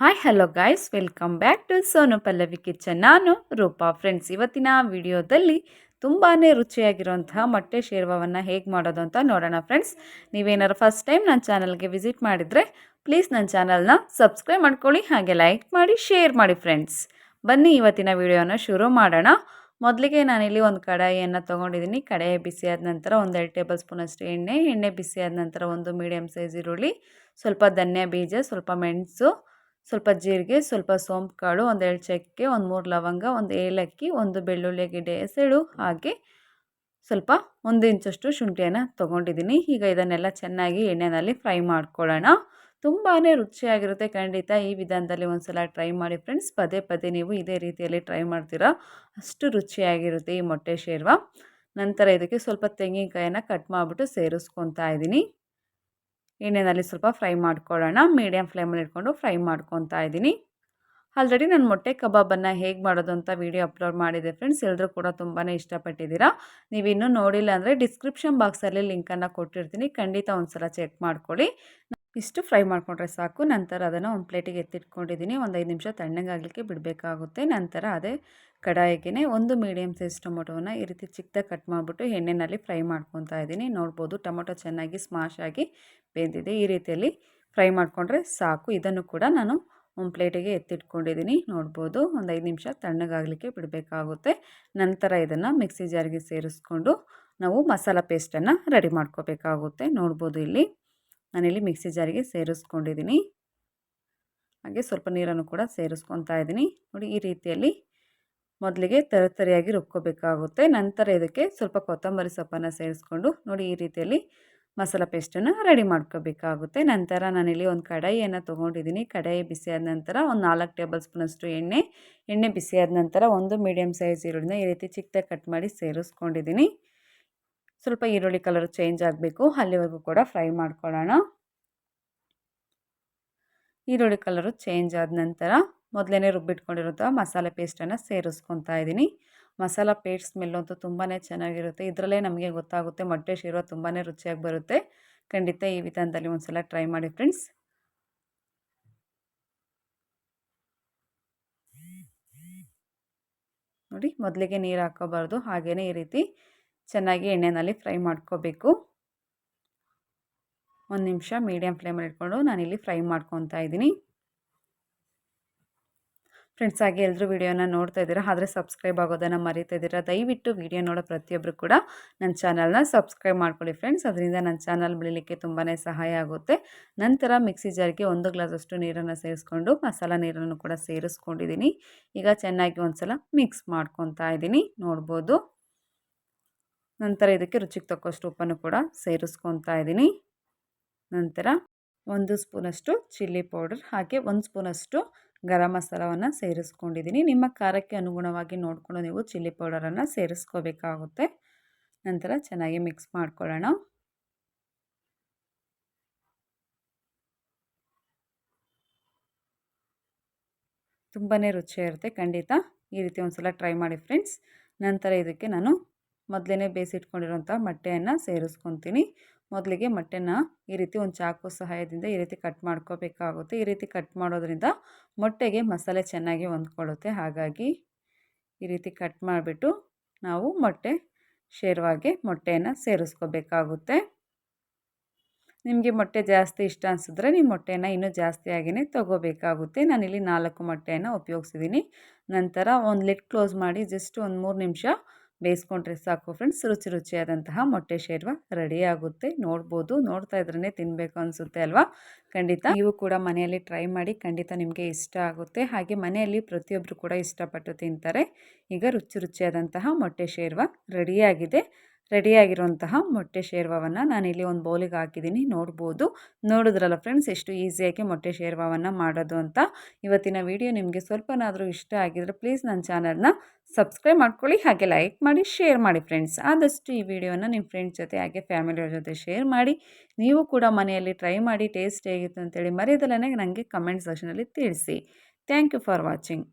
Hi hello guys welcome back to Sonu Pallavi kitchen ನಾನು Roopa. Friends ಇವತ್ತಿನ ವಿಡಿಯೋದಲ್ಲಿ ತುಂಬಾ ರುಚಿಯಾಗಿರುವಂತಹ ಮೊಟ್ಟೆ ಶೇರ್ವವನ್ನು ಹೇಗೆ ಮಾಡೋದು ಅಂತ ನೋಡೋಣ ಫ್ರೆಂಡ್ಸ್ ನೀವೇನಾದ್ರು ಫಸ್ಟ್ ಟೈಮ್ ನನ್ನ ಚಾನಲ್ಗೆ ವಿಸಿಟ್ ಮಾಡಿದರೆ ಪ್ಲೀಸ್ ನನ್ನ ಚಾನಲ್ನ ಸಬ್ಸ್ಕ್ರೈಬ್ ಮಾಡ್ಕೊಳ್ಳಿ, ಹಾಗೆ ಲೈಕ್ ಮಾಡಿ ಶೇರ್ ಮಾಡಿ ಫ್ರೆಂಡ್ಸ್ ಬನ್ನಿ, ಇವತ್ತಿನ ವಿಡಿಯೋನ ಶುರು ಮಾಡೋಣ. ಮೊದಲಿಗೆ ನಾನಿಲ್ಲಿ ಒಂದು ಕಡಾಯಿಯನ್ನು ತೊಗೊಂಡಿದ್ದೀನಿ. ಕಡಾಯಿ ಬಿಸಿಯಾದ ನಂತರ ಒಂದೆರಡು ಟೇಬಲ್ ಸ್ಪೂನಷ್ಟು ಎಣ್ಣೆ. ಎಣ್ಣೆ ಬಿಸಿಯಾದ ನಂತರ ಒಂದು ಮೀಡಿಯಮ್ ಸೈಜ್ ಈರುಳ್ಳಿ, ಸ್ವಲ್ಪ ಧನ್ಯ ಬೀಜ, ಸ್ವಲ್ಪ ಮೆಣಸು ಸ್ವಲ್ಪ ಜೀರಿಗೆ, ಸ್ವಲ್ಪ ಸೋಂಪು ಕಾಳು ಒಂದೆರಡು ಚಕ್ಕೆ ಒಂದು ಮೂರು ಲವಂಗ, ಒಂದು ಏಲಕ್ಕಿ, ಒಂದು ಬೆಳ್ಳುಳ್ಳಿ ಗಿಡ್ಡೆ ಎಸೆಳು. ಹಾಗೆ ಸ್ವಲ್ಪ ಒಂದು ಇಂಚಷ್ಟು ಶುಂಠಿಯನ್ನು ತೊಗೊಂಡಿದ್ದೀನಿ. ಈಗ ಇದನ್ನೆಲ್ಲ ಚೆನ್ನಾಗಿ ಎಣ್ಣೆನಲ್ಲಿ ಫ್ರೈ ಮಾಡ್ಕೊಳ್ಳೋಣ. ತುಂಬಾ ರುಚಿಯಾಗಿರುತ್ತೆ. ಖಂಡಿತ ಈ ವಿಧಾನದಲ್ಲಿ ಒಂದು ಸಲ ಟ್ರೈ ಮಾಡಿ ಫ್ರೆಂಡ್ಸ್. ಪದೇ ಪದೇ ನೀವು ಇದೇ ರೀತಿಯಲ್ಲಿ ಟ್ರೈ ಮಾಡ್ತೀರಾ. ಅಷ್ಟು ರುಚಿಯಾಗಿರುತ್ತೆ ಈ ಮೊಟ್ಟೆ ಶೇರ್ವ. ನಂತರ ಇದಕ್ಕೆ ಸ್ವಲ್ಪ ತೆಂಗಿನಕಾಯನ್ನು ಕಟ್ ಮಾಡಿಬಿಟ್ಟು ಸೇರಿಸ್ಕೊತಾ ಇದ್ದೀನಿ. ಎಣ್ಣೆಯಲ್ಲಿ ಸ್ವಲ್ಪ ಫ್ರೈ ಮಾಡ್ಕೊಳ್ಳೋಣ. ಮೀಡಿಯಮ್ ಫ್ಲೇಮಲ್ಲಿ ಇಟ್ಕೊಂಡು ಫ್ರೈ ಮಾಡ್ಕೊತಾ ಇದ್ದೀನಿ. ಆಲ್ರೆಡಿ ನಾನು ಮೊಟ್ಟೆ ಕಬಾಬನ್ನು ಹೇಗೆ ಮಾಡೋದು ಅಂತ ವೀಡಿಯೋ ಅಪ್ಲೋಡ್ ಮಾಡಿದೆ ಫ್ರೆಂಡ್ಸ್. ಎಲ್ಲರೂ ಕೂಡ ತುಂಬಾ ಇಷ್ಟಪಟ್ಟಿದ್ದೀರಾ. ನೀವು ಇನ್ನೂ ನೋಡಿಲ್ಲ ಅಂದರೆ ಡಿಸ್ಕ್ರಿಪ್ಷನ್ ಬಾಕ್ಸಲ್ಲಿ ಲಿಂಕನ್ನು ಕೊಟ್ಟಿರ್ತೀನಿ. ಖಂಡಿತ ಒಂದು ಸಲ ಚೆಕ್ ಮಾಡ್ಕೊಳ್ಳಿ. ಇಷ್ಟು ಫ್ರೈ ಮಾಡಿಕೊಂಡ್ರೆ ಸಾಕು. ನಂತರ ಅದನ್ನು ಒಂದು ಪ್ಲೇಟಿಗೆ ಎತ್ತಿಟ್ಕೊಂಡಿದ್ದೀನಿ. ಒಂದು ಐದು ನಿಮಿಷ ತಣ್ಣಗಾಗಲಿಕ್ಕೆ ಬಿಡಬೇಕಾಗುತ್ತೆ. ನಂತರ ಅದೇ ಕಡಾಯಿಗೆ ಒಂದು ಮೀಡಿಯಮ್ ಸೈಜ್ ಟೊಮೊಟೊವನ್ನು ಈ ರೀತಿ ಚಿಕ್ಕದಾಗಿ ಕಟ್ ಮಾಡಿಬಿಟ್ಟು ಎಣ್ಣೆಯಲ್ಲಿ ಫ್ರೈ ಮಾಡ್ಕೊತಾ ಇದ್ದೀನಿ. ನೋಡ್ಬೋದು ಟೊಮೊಟೊ ಚೆನ್ನಾಗಿ ಸ್ಮಾಶ್ ಆಗಿ ಬೆಂದಿದೆ. ಈ ರೀತಿಯಲ್ಲಿ ಫ್ರೈ ಮಾಡಿಕೊಂಡ್ರೆ ಸಾಕು. ಇದನ್ನು ಕೂಡ ನಾನು ಒಂದು ಪ್ಲೇಟಿಗೆ ಎತ್ತಿಟ್ಕೊಂಡಿದ್ದೀನಿ. ನೋಡ್ಬೋದು ಒಂದು ಐದು ನಿಮಿಷ ತಣ್ಣಗಾಗಲಿಕ್ಕೆ ಬಿಡಬೇಕಾಗುತ್ತೆ. ನಂತರ ಇದನ್ನು ಮಿಕ್ಸಿ ಜಾರಿಗೆ ಸೇರಿಸ್ಕೊಂಡು ನಾವು ಮಸಾಲ ಪೇಸ್ಟನ್ನು ರೆಡಿ ಮಾಡ್ಕೋಬೇಕಾಗುತ್ತೆ. ನೋಡ್ಬೋದು ಇಲ್ಲಿ. ನಾನಿಲ್ಲಿ ಮಿಕ್ಸಿ ಜಾರಿಗೆ ಸೇರಿಸ್ಕೊಂಡಿದ್ದೀನಿ. ಹಾಗೆ ಸ್ವಲ್ಪ ನೀರನ್ನು ಕೂಡ ಸೇರಿಸ್ಕೊತಾ ಇದ್ದೀನಿ. ನೋಡಿ, ಈ ರೀತಿಯಲ್ಲಿ ಮೊದಲಿಗೆ ತರಿಯಾಗಿ ರುಬ್ಕೋಬೇಕಾಗುತ್ತೆ. ನಂತರ ಇದಕ್ಕೆ ಸ್ವಲ್ಪ ಕೊತ್ತಂಬರಿ ಸೊಪ್ಪನ್ನು ಸೇರಿಸ್ಕೊಂಡು ನೋಡಿ, ಈ ರೀತಿಯಲ್ಲಿ ಮಸಾಲೆ ಪೇಸ್ಟನ್ನು ರೆಡಿ ಮಾಡ್ಕೋಬೇಕಾಗುತ್ತೆ. ನಂತರ ನಾನಿಲ್ಲಿ ಒಂದು ಕಡಾಯಿಯನ್ನು ತೊಗೊಂಡಿದ್ದೀನಿ. ಕಡಾಯಿ ಬಿಸಿಯಾದ ನಂತರ ಒಂದು ನಾಲ್ಕು ಟೇಬಲ್ ಸ್ಪೂನಷ್ಟು ಎಣ್ಣೆ ಎಣ್ಣೆ ಬಿಸಿಯಾದ ನಂತರ ಒಂದು ಮೀಡಿಯಮ್ ಸೈಜ್ ಈರುಳ್ಳಿನ ಈ ರೀತಿ ಚಿಕ್ಕದಾಗಿ ಕಟ್ ಮಾಡಿ ಸೇರಿಸ್ಕೊಂಡಿದ್ದೀನಿ. ಸ್ವಲ್ಪ ಈರುಳ್ಳಿ ಕಲರ್ ಚೇಂಜ್ ಆಗಬೇಕು, ಅಲ್ಲಿವರೆಗೂ ಕೂಡ ಫ್ರೈ ಮಾಡ್ಕೊಳ್ಳೋಣ. ಈರುಳ್ಳಿ ಕಲರು ಚೇಂಜ್ ಆದ ನಂತರ ಮೊದಲೇ ರುಬ್ಬಿಟ್ಕೊಂಡಿರುವಂಥ ಮಸಾಲೆ ಪೇಸ್ಟನ್ನು ಸೇರಿಸ್ಕೊತಾ ಇದ್ದೀನಿ. ಮಸಾಲ ಪೇಸ್ಟ್ ಸ್ಮೆಲ್ ಅಂತೂ ತುಂಬಾ ಚೆನ್ನಾಗಿರುತ್ತೆ. ಇದರಲ್ಲೇ ನಮಗೆ ಗೊತ್ತಾಗುತ್ತೆ, ಮೊಟ್ಟೆ ಶೀರೋ ತುಂಬಾ ರುಚಿಯಾಗಿ ಬರುತ್ತೆ. ಖಂಡಿತ ಈ ವಿಧಾನದಲ್ಲಿ ಒಂದು ಸಲ ಟ್ರೈ ಮಾಡಿ ಫ್ರೆಂಡ್ಸ್ ನೋಡಿ, ಮೊದಲಿಗೆ ನೀರು ಹಾಕೋಬಾರ್ದು ಹಾಗೆಯೇ ಈ ರೀತಿ. ಚೆನ್ನಾಗಿ ಎಣ್ಣೆಯಲ್ಲಿ ಫ್ರೈ ಮಾಡ್ಕೋಬೇಕು. ಒಂದು ನಿಮಿಷ ಮೀಡಿಯಮ್ ಫ್ಲೇಮಲ್ಲಿ ಇಟ್ಕೊಂಡು ನಾನಿಲ್ಲಿ ಫ್ರೈ ಮಾಡ್ಕೊತಾ ಇದ್ದೀನಿ. ಫ್ರೆಂಡ್ಸ್, ಹಾಗೆ ಎಲ್ಲರೂ ವೀಡಿಯೋನ ನೋಡ್ತಾ ಇದ್ದೀರಾ, ಆದರೆ ಸಬ್ಸ್ಕ್ರೈಬ್ ಆಗೋದನ್ನು ಮರಿತಾ ಇದ್ದೀರಾ, ದಯವಿಟ್ಟು ವೀಡಿಯೋ ನೋಡೋ ಪ್ರತಿಯೊಬ್ಬರು ಕೂಡ ನನ್ನ ಚಾನಲ್ನ ಸಬ್ಸ್ಕ್ರೈಬ್ ಮಾಡ್ಕೊಳ್ಳಿ ಫ್ರೆಂಡ್ಸ್. ಅದರಿಂದ ನನ್ನ ಚಾನಲ್ ಬೆಳಿಲಿಕ್ಕೆ ತುಂಬಾ ಸಹಾಯ ಆಗುತ್ತೆ. ನಂತರ ಮಿಕ್ಸಿ ಜಾರಿಗೆ ಒಂದು ಗ್ಲಾಸಷ್ಟು ನೀರನ್ನು ಸೇರಿಸ್ಕೊಂಡು, ಮಸಾಲ ನೀರನ್ನು ಕೂಡ ಸೇರಿಸ್ಕೊಂಡಿದ್ದೀನಿ. ಈಗ ಚೆನ್ನಾಗಿ ಒಂದು ಮಿಕ್ಸ್ ಮಾಡ್ಕೊತಾ ಇದ್ದೀನಿ. ನೋಡ್ಬೋದು. ನಂತರ ಇದಕ್ಕೆ ರುಚಿಗೆ ತಕ್ಕಷ್ಟು ಉಪ್ಪನ್ನು ಕೂಡ ಸೇರಿಸ್ಕೊತಾ ಇದ್ದೀನಿ. ನಂತರ ಒಂದು ಸ್ಪೂನಷ್ಟು ಚಿಲ್ಲಿ ಪೌಡರ್ ಹಾಗೆ ಒಂದು ಸ್ಪೂನಷ್ಟು ಗರಂ ಮಸಾಲವನ್ನು ಸೇರಿಸ್ಕೊಂಡಿದ್ದೀನಿ. ನಿಮ್ಮ ಖಾರಕ್ಕೆ ಅನುಗುಣವಾಗಿ ನೋಡಿಕೊಂಡು ನೀವು ಚಿಲ್ಲಿ ಪೌಡರನ್ನು ಸೇರಿಸ್ಕೋಬೇಕಾಗುತ್ತೆ. ನಂತರ ಚೆನ್ನಾಗಿ ಮಿಕ್ಸ್ ಮಾಡ್ಕೊಳ್ಳೋಣ. ತುಂಬಾ ಇರುತ್ತೆ ಖಂಡಿತ. ಈ ರೀತಿ ಒಂದು ಸಲ ಟ್ರೈ ಮಾಡಿ ಫ್ರೆಂಡ್ಸ್. ನಂತರ ಇದಕ್ಕೆ ನಾನು ಮೊದಲೇ ಬೇಯಿಸಿಟ್ಕೊಂಡಿರೋಂಥ ಮೊಟ್ಟೆಯನ್ನು ಸೇರಿಸ್ಕೊತೀನಿ. ಮೊದಲಿಗೆ ಮೊಟ್ಟೆನ ಈ ರೀತಿ ಒಂದು ಚಾಕು ಸಹಾಯದಿಂದ ಈ ರೀತಿ ಕಟ್ ಮಾಡ್ಕೋಬೇಕಾಗುತ್ತೆ. ಈ ರೀತಿ ಕಟ್ ಮಾಡೋದ್ರಿಂದ ಮೊಟ್ಟೆಗೆ ಮಸಾಲೆ ಚೆನ್ನಾಗಿ ಹೊಂದ್ಕೊಳ್ಳುತ್ತೆ. ಹಾಗಾಗಿ ಈ ರೀತಿ ಕಟ್ ಮಾಡಿಬಿಟ್ಟು ನಾವು ಮೊಟ್ಟೆ ಶೇರ್ವಾಗೆ ಮೊಟ್ಟೆಯನ್ನು ಸೇರಿಸ್ಕೋಬೇಕಾಗುತ್ತೆ. ನಿಮಗೆ ಮೊಟ್ಟೆ ಜಾಸ್ತಿ ಇಷ್ಟ ಅನಿಸಿದ್ರೆ ನೀವು ಮೊಟ್ಟೆಯನ್ನು ಇನ್ನೂ ಜಾಸ್ತಿಯಾಗಿಯೇ ತೊಗೋಬೇಕಾಗುತ್ತೆ. ನಾನಿಲ್ಲಿ ನಾಲ್ಕು ಮೊಟ್ಟೆಯನ್ನು ಉಪಯೋಗಿಸಿದ್ದೀನಿ. ನಂತರ ಒಂದು ಲಿಟ್ ಕ್ಲೋಸ್ ಮಾಡಿ ಜಸ್ಟ್ ಒಂದು ಮೂರು ನಿಮಿಷ ಬೇಯಿಸ್ಕೊಂಡ್ರೆ ಸಾಕು ಫ್ರೆಂಡ್ಸ್ ರುಚಿ ರುಚಿಯಾದಂತಹ ಮೊಟ್ಟೆ ಶೇರ್ವ ರೆಡಿ ಆಗುತ್ತೆ. ನೋಡ್ಬೋದು, ನೋಡ್ತಾ ಇದ್ರೇ ತಿನ್ನಬೇಕು ಅನಿಸುತ್ತೆ ಅಲ್ವಾ? ಖಂಡಿತ. ನೀವು ಕೂಡ ಮನೆಯಲ್ಲಿ ಟ್ರೈ ಮಾಡಿ ಖಂಡಿತ ನಿಮಗೆ ಇಷ್ಟ ಆಗುತ್ತೆ. ಹಾಗೆ ಮನೆಯಲ್ಲಿ ಪ್ರತಿಯೊಬ್ಬರು ಕೂಡ ಇಷ್ಟಪಟ್ಟು ತಿಂತಾರೆ. ಈಗ ರುಚಿ ರುಚಿಯಾದಂತಹ ಮೊಟ್ಟೆ ಶೇರ್ವ ರೆಡಿಯಾಗಿದೆ ರೆಡಿಯಾಗಿರುವಂತಹ ಮೊಟ್ಟೆ ಶೇರ್ವವನ್ನು ನಾನಿಲ್ಲಿ ಒಂದು ಬೌಲಿಗೆ ಹಾಕಿದ್ದೀನಿ ನೋಡ್ಬೋದು. ನೋಡಿದ್ರಲ್ಲ ಫ್ರೆಂಡ್ಸ್ ಎಷ್ಟು ಈಸಿಯಾಗಿ ಮೊಟ್ಟೆ ಶೇರ್ವವನ್ನು ಮಾಡೋದು ಅಂತ. ಇವತ್ತಿನ ವಿಡಿಯೋ ನಿಮಗೆ ಸ್ವಲ್ಪನಾದರೂ ಇಷ್ಟ ಆಗಿದ್ರೆ ಪ್ಲೀಸ್ ನನ್ನ ಚಾನಲ್ನ ಸಬ್ಸ್ಕ್ರೈಬ್ ಮಾಡ್ಕೊಳ್ಳಿ, ಹಾಗೆ ಲೈಕ್ ಮಾಡಿ, ಶೇರ್ ಮಾಡಿ ಫ್ರೆಂಡ್ಸ್. ಆದಷ್ಟು ಈ ವಿಡಿಯೋನ ನಿಮ್ಮ ಫ್ರೆಂಡ್ಸ್ ಜೊತೆ, ಹಾಗೆ ಫ್ಯಾಮಿಲಿಯವ್ರ ಜೊತೆ ಶೇರ್ ಮಾಡಿ. ನೀವು ಕೂಡ ಮನೆಯಲ್ಲಿ ಟ್ರೈ ಮಾಡಿ, ಟೇಸ್ಟ್ ಹೇಗಿತ್ತು ಅಂತೇಳಿ ಮರೆಯದಲ್ಲೇ ನನಗೆ ಕಮೆಂಟ್ ಸೆಕ್ಷನಲ್ಲಿ ತಿಳಿಸಿ. Thank you for watching.